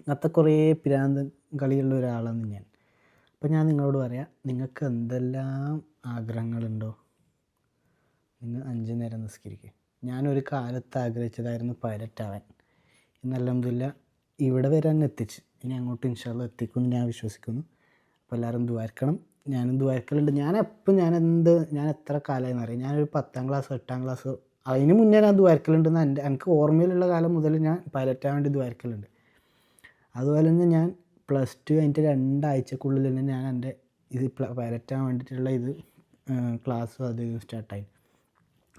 അങ്ങനത്തെ കുറേ പിരാന്തം കളിയുള്ള ഒരാളാണ് ഞാൻ. അപ്പം ഞാൻ നിങ്ങളോട് പറയാം നിങ്ങൾക്ക് എന്തെല്ലാം ആഗ്രഹങ്ങളുണ്ടോ? നിങ്ങൾ അഞ്ച് നേരം നിസ്കരിക്കുക ഞാനൊരു കാലത്ത് ആഗ്രഹിച്ചതായിരുന്നു പൈലറ്റ് ആവാൻ ഇന്ന് അൽഹംദുലില്ലാ ഇവിടെ വരെ അങ്ങ് എത്തിച്ച്. ഇനി അങ്ങോട്ട് ഇൻഷാല്ല എത്തിക്കുമെന്ന് ഞാൻ വിശ്വസിക്കുന്നു. അപ്പോൾ എല്ലാവരും ദ്വാരക്കണം. ഞാനും ദ്വാരക്കലുണ്ട്. ഞാൻ എപ്പം ഞാൻ എന്ത് ഞാൻ എത്ര കാലമായെന്ന് അറിയാം. ഞാനൊരു പത്താം ക്ലാസ് എട്ടാം ക്ലാസ് അതിന് മുന്നേ ഞാൻ ദ്വാരക്കലുണ്ടെന്ന് എന്റെ എനിക്ക് ഓർമ്മയിലുള്ള കാലം മുതൽ ഞാൻ പൈലറ്റ് ആവാൻ വേണ്ടി ദ്വാരക്കലുണ്ട്. അതുപോലെ തന്നെ ഞാൻ പ്ലസ് ടു കഴിഞ്ഞിട്ട് രണ്ടാഴ്ചക്കുള്ളിൽ തന്നെ ഞാൻ എന്റെ ഇത് വരറ്റാൻ വേണ്ടിയിട്ടുള്ള ഇത് ക്ലാസ് അത് സ്റ്റാർട്ടായി.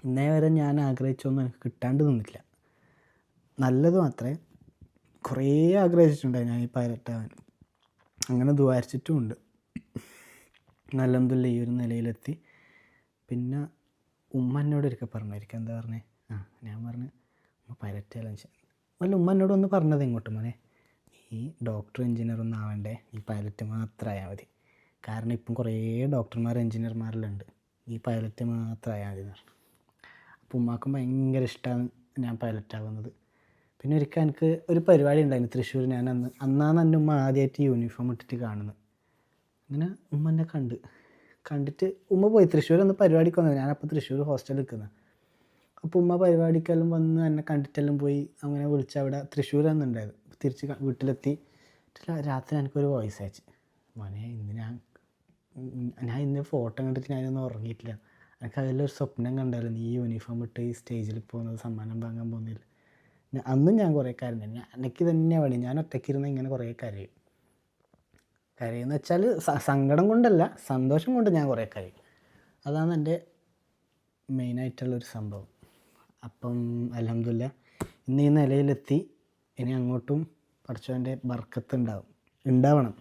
ഇന്നേ വരെ ഞാൻ ആഗ്രഹിച്ചൊന്നും എനിക്ക് കിട്ടാണ്ട് നിന്നിട്ടില്ല. നല്ലത് മാത്രമേ കുറേ ആഗ്രഹിച്ചിട്ടുണ്ടായി ഞാൻ ഈ പൈലറ്റാവാൻ അങ്ങനെ ദ്വാരിച്ചിട്ടുമുണ്ട്. നല്ലതുമില്ല ഈ ഒരു നിലയിലെത്തി. പിന്നെ ഉമ്മ എന്നോട് ഒരിക്കൽ പറഞ്ഞായിരിക്കും എന്താ പറഞ്ഞേ? ആ ഞാൻ പറഞ്ഞു ഉമ്മ പൈലറ്റ് ആയാലും അല്ല ഉമ്മ എന്നോട് ഒന്ന് പറഞ്ഞത് ഇങ്ങോട്ട് മോനെ. നീ ഡോക്ടർ എഞ്ചിനീയർ ഒന്നും ആവണ്ടേ? ഈ പൈലറ്റ് മാത്രമായാൽ മതി. കാരണം ഇപ്പം കുറേ ഡോക്ടർമാർ എഞ്ചിനീയർമാരെല്ലാം ഉണ്ട് ഈ പൈലറ്റ് മാത്രമായാൽ മതി എന്ന് പറഞ്ഞു. അപ്പോൾ ഉമ്മാക്കും ഭയങ്കര ഇഷ്ടമാണ് ഞാൻ പൈലറ്റ് ആവുന്നത്. പിന്നെ ഒരിക്കൽ എനിക്ക് ഒരു പരിപാടി ഉണ്ടായിരുന്നു തൃശ്ശൂർ ഞാൻ അന്ന്. അന്നാണ് എന്റെ ഉമ്മ ആദ്യമായിട്ട് യൂണിഫോം ഇട്ടിട്ട് കാണുന്നത്. അങ്ങനെ ഉമ്മ എന്നെ കണ്ട്. കണ്ടിട്ട് ഉമ്മ പോയി. തൃശ്ശൂർ ഒന്ന് പരിപാടിക്ക് വന്നത് ഞാനപ്പോൾ തൃശ്ശൂർ ഹോസ്റ്റലിൽ നിൽക്കുന്നത് അപ്പോൾ ഉമ്മ പരിപാടിക്കെല്ലാം വന്ന് എന്നെ കണ്ടിട്ടെല്ലാം പോയി. അങ്ങനെ വിളിച്ച് അവിടെ തൃശ്ശൂരാണ് തിരിച്ച് വീട്ടിലെത്തി. രാത്രി എനിക്കൊരു വോയിസ് അയച്ച്. മോനെ ഇന്ന് ഞാൻ ഞാൻ ഇന്ന് ഫോട്ടോ കണ്ടിട്ട് ഞാനൊന്നും ഉറങ്ങിയിട്ടില്ല. എനിക്ക് അതിലൊരു സ്വപ്നം കണ്ടായിരുന്നു. ഈ യൂണിഫോം ഇട്ട് ഈ സ്റ്റേജിൽ പോകുന്നത് സമ്മാനം വാങ്ങാൻ പോകുന്നില്ല അന്നും ഞാൻ കുറേ കാര്യം തന്നെ എനിക്ക് തന്നെ വേണം ഞാൻ ഒറ്റയ്ക്കിരുന്ന് ഇങ്ങനെ കുറേ കരയും. കരയെന്ന് വെച്ചാൽ സങ്കടം കൊണ്ടല്ല സന്തോഷം കൊണ്ട് ഞാൻ കുറേ കരയും. അതാണ് എന്റെ മെയിനായിട്ടുള്ളൊരു സംഭവം. അപ്പം അലഹമില്ല ഇന്ന് ഈ നിലയിലെത്തി. ഇനി അങ്ങോട്ടും പഠിച്ചവന്റെ ബർക്കത്ത് ഉണ്ടാവും. ഉണ്ടാവണം.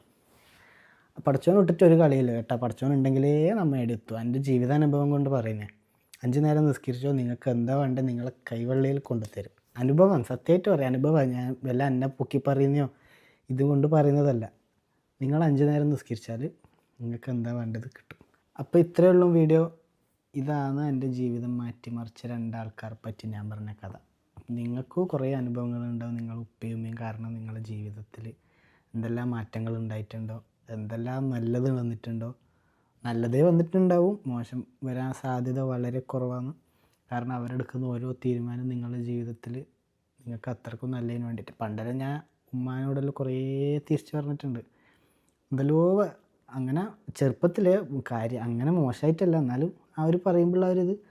പഠിച്ചവൻ ഇട്ടിട്ട് ഒരു കളിയില്ല കേട്ടോ. പഠിച്ചവൻ ഉണ്ടെങ്കിലേ നമ്മൾ എടുത്തു. എന്റെ ജീവിതാനുഭവം കൊണ്ട് പറയുന്നത് അഞ്ച് നേരം നിസ്കരിച്ചോ നിങ്ങൾക്ക് എന്താ വേണ്ടത് നിങ്ങളെ കൈവെള്ളിയിൽ കൊണ്ടുതരും. അനുഭവം സത്യമായിട്ട് പറയാം. അനുഭവം ഞാൻ വല്ല എന്നെ പൊക്കി പറയുന്നയോ? ഇതുകൊണ്ട് പറയുന്നതല്ല. നിങ്ങൾ അഞ്ച് നേരം നിസ്കരിച്ചാൽ നിങ്ങൾക്ക് എന്താ വേണ്ടത് കിട്ടും. അപ്പോൾ ഇത്രയേ ഉള്ളൂ വീഡിയോ. ഇതാണ് എന്റെ ജീവിതം മാറ്റിമറിച്ച രണ്ടാൾക്കാരെ പറ്റി ഞാൻ പറഞ്ഞ കഥ. നിങ്ങൾക്കും കുറേ അനുഭവങ്ങളുണ്ടാവും നിങ്ങൾ ഉപ്പയും ഉമ്മയും കാരണം നിങ്ങളുടെ ജീവിതത്തിൽ എന്തെല്ലാം മാറ്റങ്ങൾ ഉണ്ടായിട്ടുണ്ടോ? എന്തെല്ലാം നല്ലത് വന്നിട്ടുണ്ടോ? നല്ലതേ വന്നിട്ടുണ്ടാവും. മോശം വരാൻ സാധ്യത വളരെ കുറവാണ്. കാരണം അവരെടുക്കുന്ന ഓരോ തീരുമാനം നിങ്ങളുടെ ജീവിതത്തിൽ നിങ്ങൾക്ക് അത്രക്കും നല്ലതിന് വേണ്ടിയിട്ട്. പണ്ടെല്ലാം ഞാൻ ഉമ്മാനോടെല്ലാം കുറേ തിരിച്ചു പറഞ്ഞിട്ടുണ്ട്. എന്തല്ലോ അങ്ങനെ ചെറുപ്പത്തിലെ കാര്യം അങ്ങനെ മോശമായിട്ടല്ല. എന്നാലും അവർ ഒരു ഇത്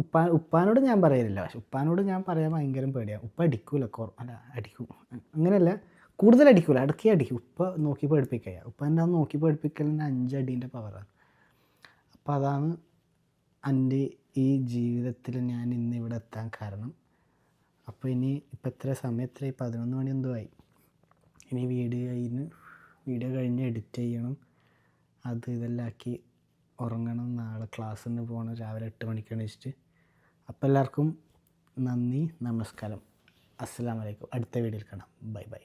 ഉപ്പാ ഉപ്പാനോട് ഞാൻ പറയലില്ല. പക്ഷെ ഉപ്പാനോട് ഞാൻ പറയാൻ ഭയങ്കര പേടിയാണ് ഉപ്പ അടിക്കൂല കുറ അല്ല അടിക്കും. അങ്ങനെയല്ല കൂടുതൽ അടിക്കൂല. അടക്കി അടിക്കും. ഉപ്പ നോക്കി പഠിപ്പിക്കുക ഉപ്പ എന്റെ ആ നോക്കി പഠിപ്പിക്കലിന്റെ അഞ്ചടീന്റെ പവറാണ് അപ്പോൾ അതാണ് എന്റെ ഈ ജീവിതത്തിൽ ഞാൻ ഇന്ന് ഇവിടെ എത്താൻ കാരണം. അപ്പോൾ ഇനി ഇപ്പം എത്ര സമയം എത്ര പതിനൊന്ന് മണി എന്തോ ആയി. ഇനി വീഡിയോ കഴിഞ്ഞ് വീഡിയോ കഴിഞ്ഞ് എഡിറ്റ് ചെയ്യണം. അത് ഇതെല്ലാം ആക്കി ഉറങ്ങണം. നാളെ ക്ലാസ്സിന് പോകണം. രാവിലെ എട്ട് മണിക്കാണ് എണീച്ചിട്ട്. അപ്പോൾ എല്ലാവർക്കും നന്ദി നമസ്കാരം. അസ്സാം വലൈക്കും അടുത്ത വീഡിയോയിൽ കാണാം. Bye bye.